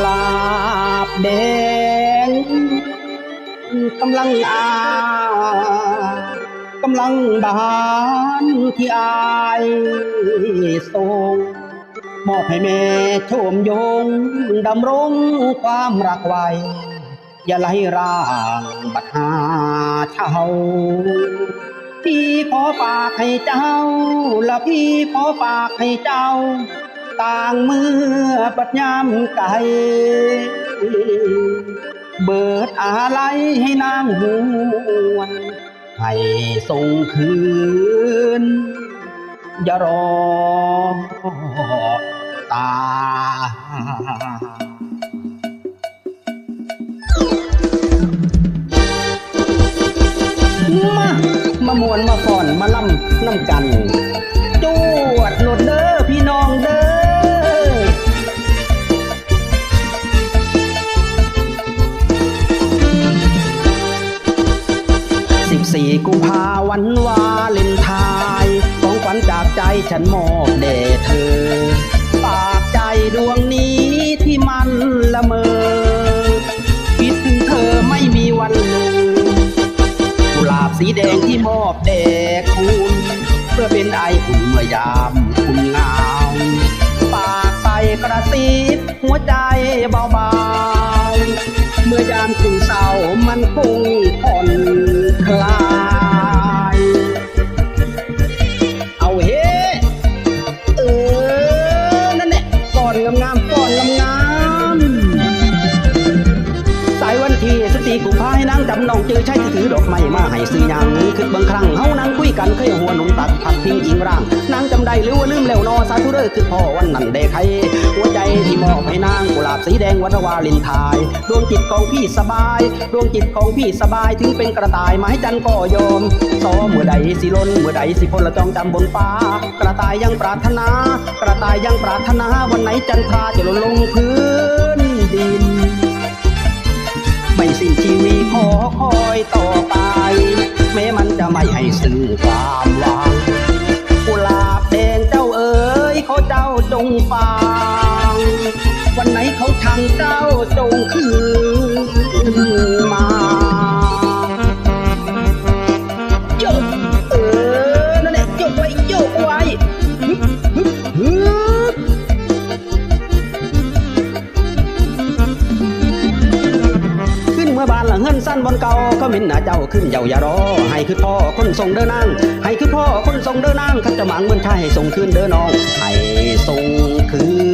หลาบแดงกำลังอากำลังบานที่อายทรงมอบให้แม่ชมยงดำรงความรักไว้อย่าไล่ร่างบัดหาเช่าพี่ขอฝากให้เจ้า และพี่ขอฝากให้เจ้า ต่างเมื่อปัดยามไก่เบิดอะไรให้นางหวนให้ส่งคืน อย่ารอตามามามวนมาก่อน มาล่ำน้ำกัน จวดโหลดเด้อพี่น้องเด้อ สี่กุมภาวันวาเลนไทน์ของขวัญจากใจฉันมอบแด่เธอ ปากใจดวงนี้ที่มันละเมอ คิดถึงเธอไม่มีวันลืมกุหลาบสีแดงที่มอบแด่คุณ เพื่อเป็นไออุ่นเมื่อยามคุณงาปากไปกระซิบหัวใจเบาๆ เมื่อยามคุณเศร้ามันคง กุมภาให้นางจำนองเจอใช่ที่ถือดอกไม้มาให้ซื้อยังคือบางครั้งเฮานั่งคุยกันเคยหัวหนุ่มตัดพัดพิงอิงร่างนางจำได้หรือว่าลืมแล้วนอสาธุเด้อคือพ่อวันนั้นเด้ใครหัวใจที่มอบให้นางกุหลาบสีแดงวันวาเลนไทน์ดวงจิตของพี่สบายดวงจิตของพี่สบายถึงเป็นกระต่ายไม้จันก็ยอมซอเมื่อใดสิล้นเมื่อใดสิพลละจองจำบนฟ้ากระต่ายยังปรารถนา กระต่ายยังปรารถนาวันไหนจันทราจะลนลงพื้น ไม่สิ้นชีวิตขอคอยต่อไป แม้มันจะไม่ให้สื่อความหวังกุหลาบแดงเจ้าเอ๋ยเขาเจ้าจงฟังวันไหนเขาทางเจ้าจงคืนมา เมื่อบานหลังเฮือนสั้นบนเก่าก็มินหน้าเจ้าขึ้นเยาอย่ารอ ให้คือพ่อคนทรงเดินนาง ให้คือพ่อคนทรงเดินนางขัดจะหมังเมือนไทยส่งคืนเดินน้อง ให้ส่งคืนเด้อน